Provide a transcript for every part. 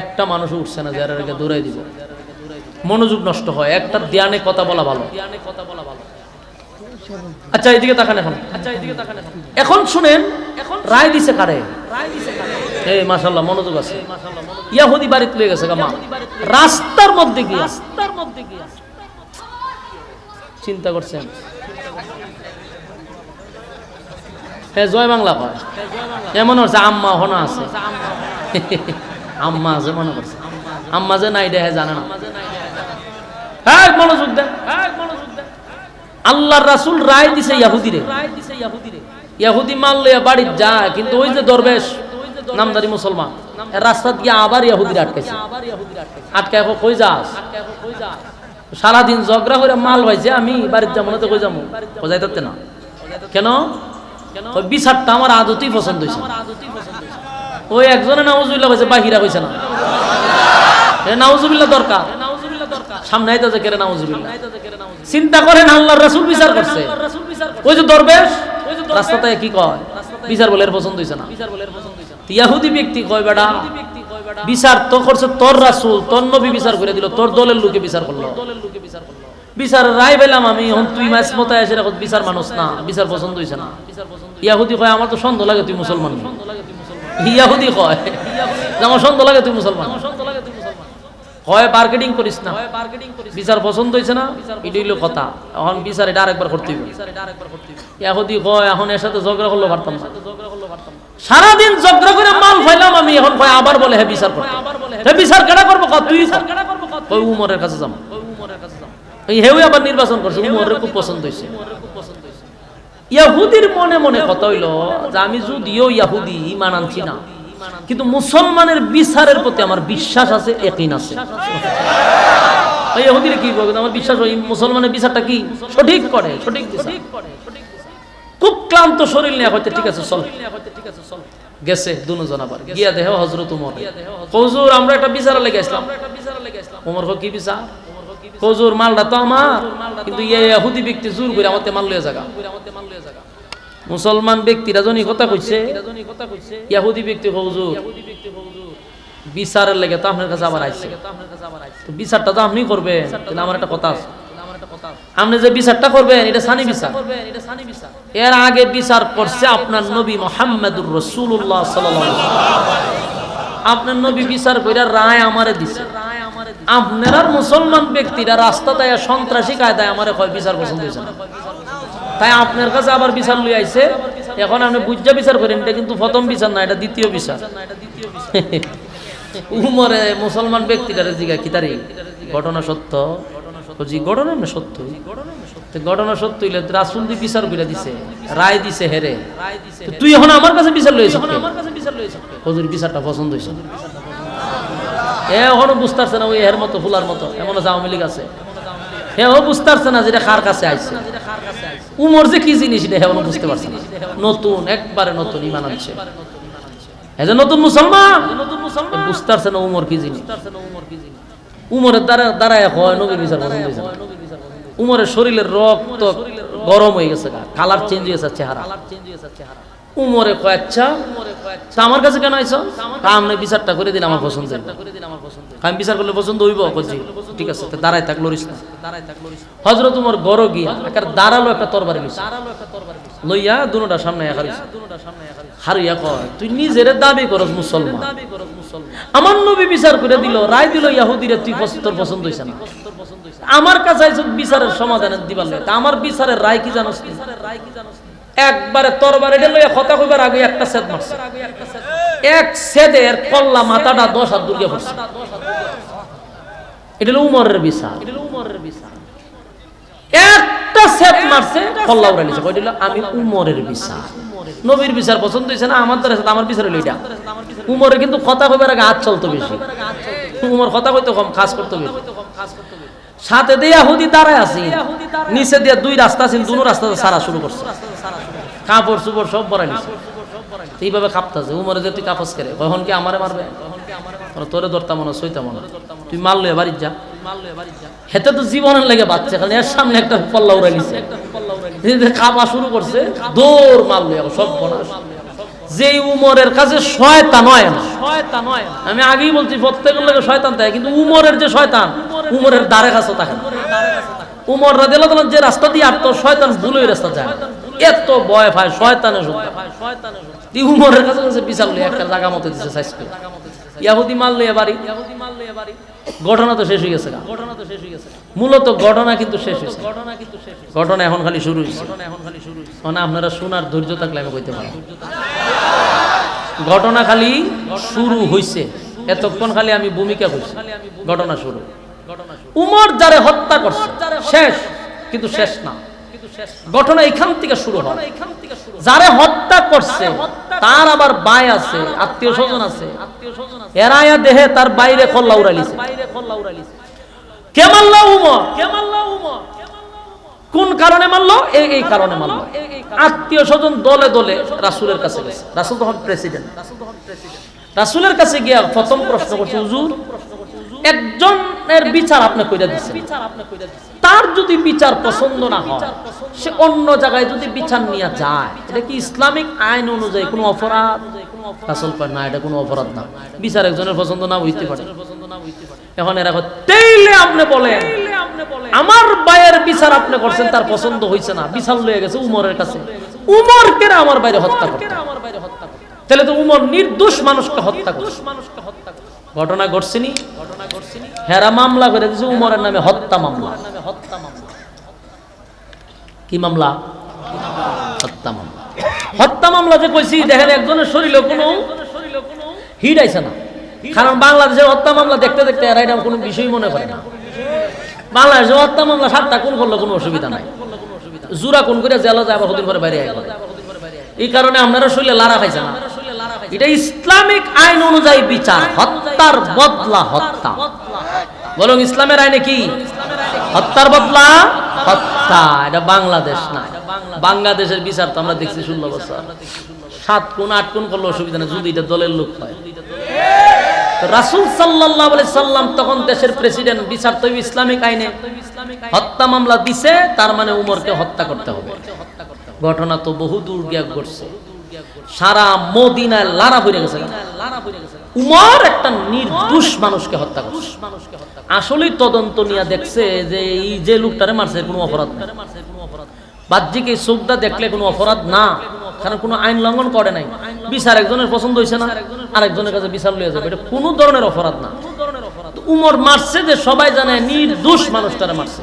একটা মানুষ উঠছে না, যারা রেখে দৌড়াই দিব। মনোযোগ নষ্ট হয় একটা ধ্যানে কথা বলা ভালো। আচ্ছা এইদিকে তাকান এখন। আচ্ছা এইদিকে তাকান এখন এখন শুনেন এখন রায় দিছে কারে? এই, মাশাআল্লাহ, মনোযোগ আছে। ইয়াহুদি বাড়িতে লয়ে গেছে গামা রাস্তার মধ্যে গিয়ে রাস্তার মধ্যে গিয়ে। চিন্তা করছেন? হ্যাঁ জয় বাংলা কয়। এমন হচ্ছে, আম্মা, হনা আছে। আম্মা আছে মনে করছে। আম্মা যে নাই দেহে জানে না। হ্যাঁ মনোযোগ দেন। আল্লাহর রাসূল রায় দিছে ইয়াহুদিরে। ইয়াহুদি মাল লইয়া বাড়ি যায় কিন্তু ওই যে দরবেশ নামদারি মুসলমান রাস্তা দিয়ে আবার ইয়াহুদিরা আটকাইছে। আটকে এখন কই যাস? সারাদিন ঝগড়া করে মাল পাইছে আমি বাড়ির যাব না তো কই যাব? বোঝাই থাকতে না। কেন? ওই বিচারটা আমার আদতেই পছন্দ হয়েছে ওই একজনে নাউজুবিল্লাহ হয়েছে বাহিরা হয়েছে না। এ নাউজুবিল্লাহ দরকার। সামনে আইতাছে কেরে চিন্তা করেন, আল্লাহর রাসূল বিচার করছে। ওই যে দরবেশ রাস্তাতে কি কয়? বিচার পছন্দ হইছে না। ইয়াহুদি ব্যক্তি কয়, বেটা, বিচার তো করছে তোর রাসূল, তোর নবী বিচার করে দিল, তোর দলের লোকে বিচার করল। বিচার রায় পেলাম আমি, এখন তুই মাছ মতায় এসে বিচার মানুষ না, বিচার পছন্দ হইছে না। ইয়াহুদি কয়, আমার তো সন্দেহ লাগে তুই মুসলমান। ইয়াহুদি কয়। যে আমার সন্দেহ লাগে তুই মুসলমান। হয় মার্কেটিং করিস না। বিচার পছন্দ হয়েছে না? এটা হইল কথা। এখন বিচার এটা আরেকবার করতে হইবে। ইয়াহুদি কয় এখন এর সাথে ঝগড়া করল পারতাম না। সারাদিন ঝগড়া করে মাল ফাইলাম আমি এখন কয় আবার বলে হ্যাঁ বিচার করতে। হ্যাঁ বিচার কেডা করব তুই কর। ওই উমরের কাছে যাম। এই হেউ আবার নির্বাচন করছে। উমরের খুব পছন্দ হয়েছে ইয়াহুদির মনে মনে কথা হইল যে আমি যদিও ইয়াহুদি ইমান আনছি না। কিন্তু মুসলমানের বিচারের প্রতি আমার বিশ্বাস আছে একইন আছে। ইহুদির কি করবে আমার বিশ্বাস ওই মুসলমানের বিচারটা কি? সঠিক করে, সঠিক। খুব ক্লান্ত শরীর নিয়ে হয়তো ঠিক আছে, চল। গেছে দুজন আবার। গিয়া দেহ হজরত উমর। হজুর আমরা একটা বিচারা লেগে আসলাম। উমর কি বিচার? হজুর, মালটা তো আমার। কিন্তু ইয়ে ইহুদি ব্যক্তি জোর করে আমাকে মাল লইয়া জায়গা। মুসলমান ব্যক্তিরা জনী কথা কইছে, ইয়াহুদি ব্যক্তি হজুর, বিচারের লেগে তো আপনার কাছে আবার আইছে। তো বিচারটা তো আপনি করবেন, কিন্তু আমার একটা কথা আছে। আপনি যে বিচারটা করবেন, এটা সানি বিচার। এর আগে বিচার করছে আপনার নবী মোহাম্মদুর রসুল্লাহ আপনার নবী বিচার কইরা রায় আমারে দিছে। আপনার মুসলমান ব্যক্তিরা রাস্তা দেয় সন্ত্রাসী কায়দায় আমারে কয় বিচার পছন্দ হয়েছে তাই আপনার কাছে আবার বিচার লই আইছে। এখন আপনি বুঝা বিচার করেন এটা কিন্তু প্রথম বিচার না এটা দ্বিতীয় বিচার। উমরে মুসলমান ব্যক্তিটারে জিগা কি তারি ঘটনা সত্য? জি ঘটনা না সত্য? ঘটনা সত্য হইলে রাসুল দি বিচার করে দিছে রায় দিছে হেরে। তুই এখন আমার কাছে বিচার লইছ আমার কাছে বিচার লইছ হুজুর বিচারটা পছন্দ হইছে এ এখনও পারছে না ওই এর মতো ফুলার মতো। এমন আছে আওয়ামী লীগ আছে। বুঝতে না যেটা কার কাছে আইছে। উমর যে কি জিনিস এটা এখনও বুঝতে পারছে না। নতুন একবারে নতুন ইমান আনছে। এই নতুন মুসলমান বুঝতে পারছে না উমর কি জিনিস। উমরের দ্বারা হয় নবীর বিচার পছন্দ হয়েছে উমরের শরীরের রক্ত গরম হয়ে গেছে কালার চেঞ্জ হয়ে গেছে চেহারা। উমরে কয় আচ্ছা তা আমার কাছে কেন আইছো? আপনি বিচারটা করে দিন আমার পছন্দ। আমি বিচার করলে পছন্দ হইব কজি ঠিক আছে, তা দাঁড়ায় থাক লরিস না। হজরত উমর গড় গিয়া একার দাঁড়াল একটা তরবারি লইছে লইয়া দুনোটা সামনে হারিস হারিয়া কয়, তুই নিজের দাবি করস, মুসলমান। আমার নবী বিচার করে দিল, রায় দিল, ইয়াহুদিরে তুই তোর পছন্দ হইছে না। আমার কাছে আইছো বিচারের সমাধান দিবার তা আমার বিচারের রায় কি জানোস তুই? একবারে তরবার এটা লইয়া কথা কইবার আগে একটা সেদ মারছে। এক সেদে এর কল্লা মাথাটা দশ হাত দুর্গে পড়ছে। এটা হলো উমরের বিচার। একটা সেদ মারছে, কল্লা উড়াই লিছে কইছিল আমি উমরের বিচার। নবীর বিচার পছন্দ হইছে না, আমার দ্বারা আমার বিচার হইল এটা। উমরের কিন্তু কথা কইবার আগে হাত চলতো বেশি। উমর কথা কইতো কম, কাজ করতো বেশি। সাথে দিয়া হুদি দাঁড়ায় আছি। নিচে দিয়া দুই রাস্তা আছে, দুনো রাস্তা সারা শুরু করছে। কাপড় চুপড় সব বড়াই নিছে। এইভাবে কাঁপতাছে উমরে যে তুই কাপস করে কখন কি আমারে মারবে? তোরে ধরতাম মনে সইতাম মনে তুই মারলো বাড়ির যা। হেতে তো জীবনের লেগে বাচ্চা খালি এর সামনে একটা পল্লা উড়াই নিছে। কাপা শুরু করছে দৌড় মারলো এখন সব বনাস যে উমরের কাছে শয়তা নয় না। শয়তান হয় আমি আগেই বলছি প্রত্যেকের লোকে শয়তান থাকে কিন্তু উমরের যে শয়তান উমরের দ্বারে কাছে থাকে। উমর রাদিয়াল্লাহু তাআলা যে রাস্তা দিয়ে আটতো শয়তান ভুল ওই রাস্তা যায় এত শুদ্ধ দি উমরের কাছে একটা জায়গা মতো ইয়াহুদি বাড়ি ইয়াহুদি বাড়ি। ঘটনা তো শেষ হয়ে গেছে ঘটনা তো শেষ হয়ে গেছে মূলত ঘটনা কিন্তু শেষ হয়েছে। ঘটনা কিন্তু শেষ ঘটনা এখন খালি শুরু হয়েছে। ঘটনা এখন খালি শুরু হয়েছে মানে আপনারা শোনার ধৈর্য থাকলে আমি কইতে পারি ঘটনা খালি শুরু হইছে। এতক্ষণ খালি আমি ভূমিকা করছি ঘটনা শুরু। উমর যারে হত্যা করছে, শেষ, কিন্তু শেষ না। ঘটনা এখান থেকে শুরু হয়। যারে হত্যা করছে তার আবার ভাই আছে আত্মীয় স্বজন আছে এরায়া দেহে তার বাইরে খল্লা উড়ালিছে কে উমর? কে উমর? কোন কারণে মারলো? এই এই কারণে মারলো। আত্মীয় স্বজন দলে দলে রাসূলের কাছে গেছে। রাসূল তখন প্রেসিডেন্ট রাসূলের কাছে গিয়া প্রথম প্রশ্ন করছে হুজুর একজনের বিচার আপনি কইরা দিচ্ছেন তার যদি বিচার পছন্দ না হয় সে অন্য জায়গায় যদি বিচার নিয়ে যায় এটা কি ইসলামিক আইন অনুযায়ী কোনো অপরাধ? রাসূল কয় না এটা কোনো অপরাধ না। বিচার একজনের পছন্দ না হইতে পারে। এখন এরা কয়, তেইলে আপনি বলেন আমার বাইয়ের বিচার আপনি করছেন তার পছন্দ হইছে না। বিচার লয়ে গেছে উমরের কাছে। উমর কেন আমার বাইরে হত্যা করতে? তাহলে তো উমর নির্দোষ মানুষকে হত্যা করছে। ঘটনা ঘটছেনি? হেরা মামলা করে দিয়েছে উমরের নামে হত্যা মামলা। হত্যা মামলা কি মামলা? হত্যা মামলা। হত্যা মামলা যে কইছি, দেখেন একজনের শরীরে কোনো হিট আইছে না। কারণ বাংলাদেশের হত্যা মামলা দেখতে দেখতে এরা এটা কোনো বিষয় মনে করে না। বাংলাদেশে হত্যা মামলা সাতটা কোন করলে কোনো অসুবিধা নাই। জুরা কোন করে জেলা যায়, আবার হদিন করে বাইরে এই কারণে আপনারা শরীরে লারা খাইছে না। এটা ইসলামিক আইন অনুযায়ী বিচার হত্যার বদলা হত্যা। বলুন ইসলামের আইনে কি? হত্যার বদলা? হত্যা। এটা বাংলাদেশ না। বাংলাদেশের বিচার তো আমরা দেখছি ষোলো বছর। সাত কোন আট কোন করলে অসুবিধা নেই যদি এটা দলের লোক হয়। রাসূল সাল্লাল্লাহু আলাইহি সাল্লাম তখন দেশের প্রেসিডেন্ট বিচার তো ইসলামিক আইনে হত্যা মামলা দিছে তার মানে উমরকে হত্যা করতে হবে। ঘটনা তো বহু দূর গিয়া ঘটছে। সারা মদিনায় লারা পড়ে গেছে। উমর একটা নির্দোষ মানুষকে হত্যা করছে। আসলেই তদন্ত নিয়ে দেখছে যে এই যে লোকটারে মারছে, কোনো অপরাধ বাহ্যিক এই চোখটা দেখলে কোনো অপরাধ না। কারণ কোনো আইন লঙ্ঘন করে নাই। বিচার একজনের পছন্দ হয়েছে না, আরেকজনের কাছে বিচার লইয়া যাবে। এটা কোনো ধরনের অপরাধ না। উমর মারছে যে সবাই জানে নির্দোষ মানুষটারে মারছে।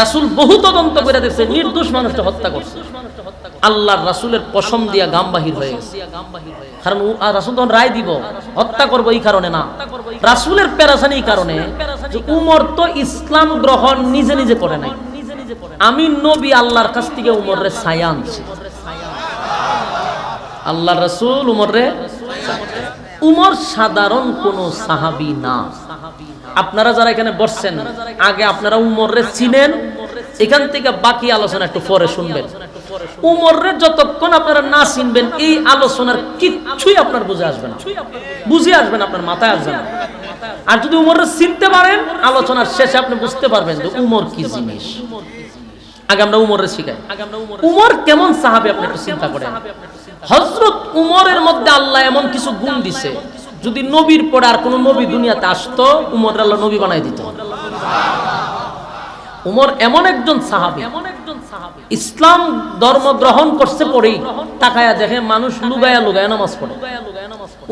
রাসূল বহু তদন্ত করে দেখছে, নির্দোষ মানুষটা হত্যা করছে। আল্লাহর রাসূলের পশম দিয়া গাম বাহির হয়ে গেছে। কারণ রাসূল তখন রায় দিব, হত্যা করব এই কারণে না। রাসূলের পেরাসানি এই কারণে উমর তো ইসলাম গ্রহণ নিজে নিজে করে নাই। আমি নবী আল্লাহর কাছ থেকে উমরে ছায়া আনছি। আল্লাহ রসুল উমরে উমর সাধারণ কোন সাহাবি না। আপনারা যারা এখানে বসছেন আগে আপনারা উমরে চিনেন। এখান থেকে বাকি আলোচনা একটু পরে শুনবেন। উমরে যতক্ষণ আপনারা না চিনবেন এই আলোচনার কিচ্ছুই আপনার বুঝে আসবে না। বুঝে আসবেন আপনার মাথায় আসবে না। আর যদি উমরে চিনতে পারেন আলোচনার শেষে আপনি বুঝতে পারবেন যে উমর কি জিনিস। আগে আমরা উমরের শিখাই। উমর কেমন সাহাবি আপনি একটু চিন্তা করেন। হজরত উমরের মধ্যে আল্লাহ এমন কিছু গুণ দিছে। যদি নবীর পরে আর কোন নবী দুনিয়াতে আসতো, উমর আল্লাহ নবী বানাই দিত। উমর এমন একজন সাহাবি। এমন একজন সাহাবি ইসলাম ধর্ম গ্রহণ করছে পরেই তাকায়া দেখে মানুষ লুগায়া লুগায়া নামাজ পড়ে।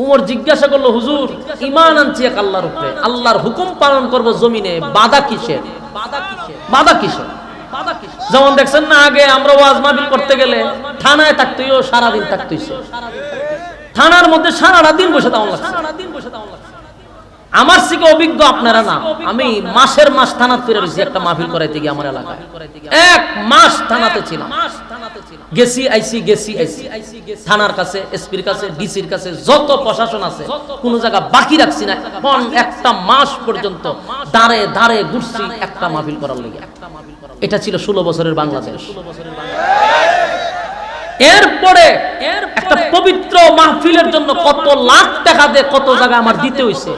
উমর জিজ্ঞাসা করল, হুজুর ইমান আনছি এক আল্লাহর উপরে। আল্লাহর হুকুম পালন করব জমিনে, বাধা কিসের? বাধা কিসের? বাধা কিসের যেমন দেখছেন না, আগে আমরা ওয়াজ মাহফিল করতে গেলে থানায় থাকতেই সারাদিন থাকতেই থানার মধ্যে সারাটা দিন বসে থাকা লাগছে। আমার থেকে অভিজ্ঞ আপনারা না আমি মাসের মাস থানাত ফিরে রয়েছি একটা মাহফিল করাইতে গিয়ে আমার এলাকায়। এক মাস থানাতে ছিলাম। গেছি আইসি গেছি আইসি থানার কাছে এসপির কাছে ডিসির কাছে যত প্রশাসন আছে কোন জায়গা বাকি রাখছি না। এখন একটা মাস পর্যন্ত দাঁড়ে দাঁড়ে ঘুরছি একটা মাহফিল করার লেগে। এটা ছিল ষোলো বছরের বাংলাদেশ ষোলো বছরের বাংলাদেশ। এরপরে একটা পবিত্র মাহফিলের জন্য কত লাখ টাকা দিয়ে কত জায়গা আমার দিতে হইছে?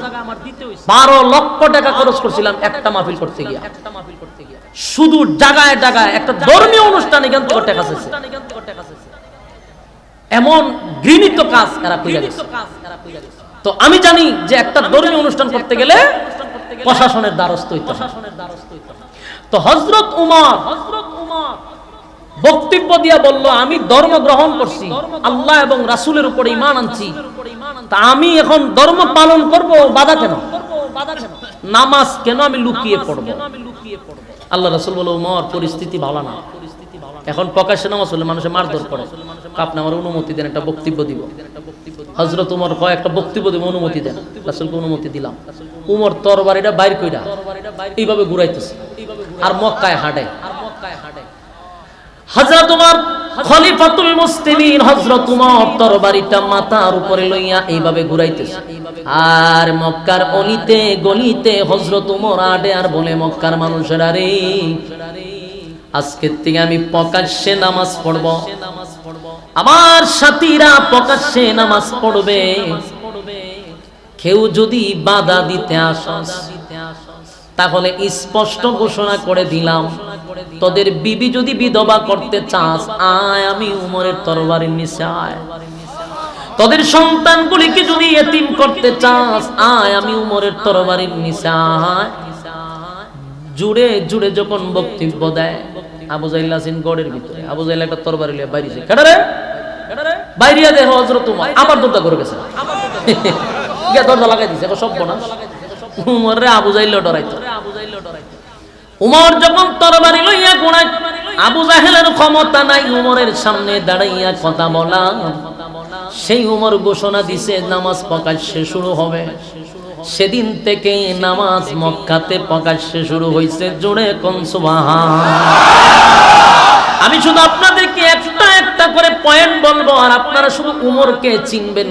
বারো লক্ষ টাকা খরচ করছিলাম একটা মাহফিল করতে গিয়া। শুধু জায়গায় জায়গায় একটা ধর্মীয় অনুষ্ঠান এখান থেকে টাকা চাইছে। এমন ঘৃণিত কাজ এরা কইরা গেছে তো আমি জানি যে একটা ধর্মীয় অনুষ্ঠান করতে গেলে প্রশাসনের দ্বারস্থ হইতে হয়। তো হজরত উমর হজরত উমর বক্তব্য দিয়া বলল, আমি ধর্ম গ্রহণ করছি, আল্লাহ এবং রাসুলের উপরে ইমান আনছি। তা আমি এখন ধর্ম পালন করব বাধা কেন? নামাজ কেন আমি লুকিয়ে পড়ব? আল্লাহ রাসূল বলে উমর, পরিস্থিতি ভালো না। এখন প্রকাশ্যে নামাজ হলে মানুষে মারধর করে। আপনি আমার অনুমতি দেন, একটা বক্তব্য দিব। হজরত উমর কয়, একটা বক্তব্য দিব, অনুমতি দেন। রাসুলকে অনুমতি দিলাম। উমর তরবারিটা বাইর কইরা এইভাবে ঘুরাইতেছে। আর মক্কায় হাঁটে। হযরত উমর মুসলিমিন তরবারিটা মাথার উপরে লইয়া এইভাবে ঘুরাইতেছে। আর মক্কার অলিতে গলিতে আডে আর বলে, মক্কার মানুষেরা রে, আজকের থেকে আমি প্রকাশ্যে নামাজ পড়ব। আমার সাথীরা প্রকাশ্যে নামাজ পড়বে। কেউ যদি বাধা দিতে আসস, তাহলে স্পষ্ট ঘোষণা করে দিলাম তোদের বিবি যদি বিধবা করতে চাস আয় আমি উমরের তরবারির নিচে আয়। তোদের সন্তানগুলিকে যদি এতিম করতে চাস আয় আমি উমরের তরবারির নিচে আয় জুড়ে জুড়ে যখন বক্তব্য দেয় আবু জাইল্লা সিন গড়ের ভিতরে। আবু জাইল্লা একটা তরবারি লিয়ে বাইরেছে কেডারে বাইরিয়া দেহ হজরত আবার দরজা করে গেছে। গিয়া দরজা লাগাই দিছে। সব না। উমর রে আবু জাইল্লা ডরাইতো। উমর যখন তরবারি লইয়া গুণায় আবু জাহেলের ক্ষমতা নাই, উমরের সামনে দাঁড়াইয়া কথা বলা। সেই উমর ঘোষণা দিছে, নামাজ প্রকাশ্যে শুরু হবে। সেদিন থেকে নামাজ মক্কাতে প্রকাশ্যে শুরু হয়েছে জোরে কনসুবাহা আমি শুধু আপনাদেরকে একটা একটা করে পয়েন্ট বলব, আর আপনারা শুধু উমরকে চিনবেন।